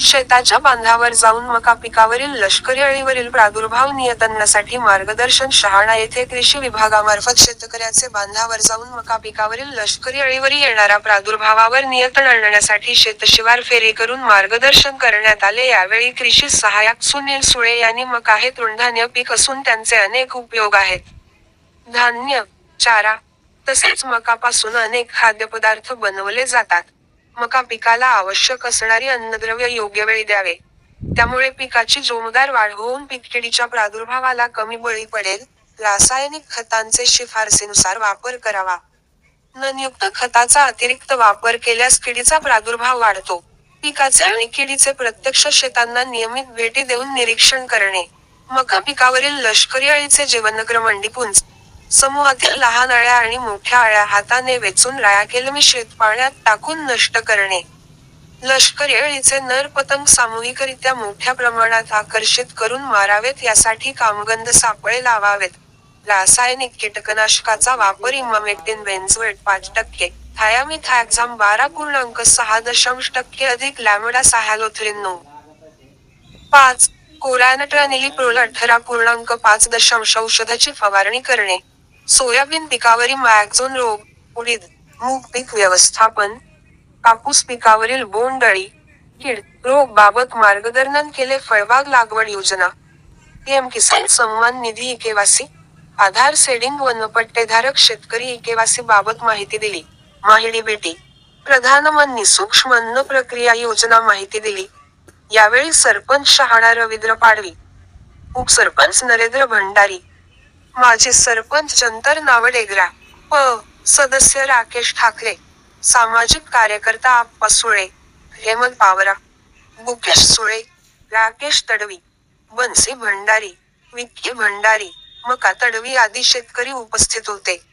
शेताच्या बांधावर जाऊन मका पिकावरील लष्करी अळीवरील प्रादुर्भाव नियंत्रणासाठी मार्गदर्शन शहाणा येथे कृषी विभागामार्फत शेतकऱ्याचे बांधावर जाऊन मका पिकावरील लष्करी अळीवर येणारा प्रादुर्भावावर नियंत्रण आणण्यासाठी शेतशिवार फेरी करून मार्गदर्शन करण्यात आले यावेळी कृषी सहाय्यक सुनील सुळे यांनी मका हे तृणधान्य पीक असून त्यांचे अनेक उपयोग आहेत. धान्य, चारा, तसेच मकापासून अनेक खाद्यपदार्थ बनवले जातात. मका पिकाला आवश्यक असणारी अन्नद्रव्य योग्य वेळी द्यावे. त्यामुळे पिकाची जोमदार वाढ होऊन पीककिडीच्या प्रादुर्भावाला कमी बळी पडेल. रासायनिक खतांचे शिफारसीनुसार वापर करावा. ननयुक्त खताचा अतिरिक्त वापर केल्यास किडीचा प्रादुर्भाव वाढतो. पिकाचे आणि किडीचे प्रत्यक्ष शेतांना नियमित भेटी देऊन निरीक्षण करणे. मका पिकावरील लष्करी अळीचे जीवनक्रमंडी अंडीपुंज. समूहातील लहान अळ्या आणि मोठ्या अळ्या हाताने वेचून रायाकेल मिश्रित पाण्यात टाकून नष्ट करणे. लष्करी अळीचे नर पतंग सामूहिकरित्या मोठ्या प्रमाणात आकर्षित करून मारावेत यासाठी कामगंध सापळे लावावेत. रासायनिक कीटकनाशकाचा वापर इमामेक्टिन बेन्झवेट पाच टक्के, थायामिथाक्झाम बारा पूर्णांक सहा दशांश टक्के अधिक लॅम्बडासायॅलोथ्रिन नऊ. पाच. क्लोरॅनट्रानिलीप्रोल अठरा पूर्णांक पाच दशांश औषधाची फवारणी करणे. सोयाबीन पिकावरील मॅक्झोन रोग, उडीद, मूग पीक व्यवस्थापन, कापूस पिकावरील बोंड अळी, कीड, रोग बाबत मार्गदर्शन केले फळबाग लागवड योजना. पीएम किसान सन्मान निधी इकेवासी, आधार सेडिंग व पट्टेधारक शेतकरी इकेवासी बाबत माहिती दिली. माहिती-भेटी. प्रधानमंत्री सूक्ष्म अन्न प्रक्रिया योजना माहिती दिली. यावेळी सरपंच शहाणा रवींद्र पाडवी, उपसरपंच नरेंद्र भंडारी, माझे सरपंच जंतर नावडेगरा, प. सदस्य राकेश ठाकरे, सामाजिक कार्यकर्ता आप्पा सुळे, हेमंत पावरा, बुकेश सुळे, राकेश तडवी, बन्सी भंडारी, विक्की भंडारी, मका तडवी आदी शेतकरी उपस्थित होते.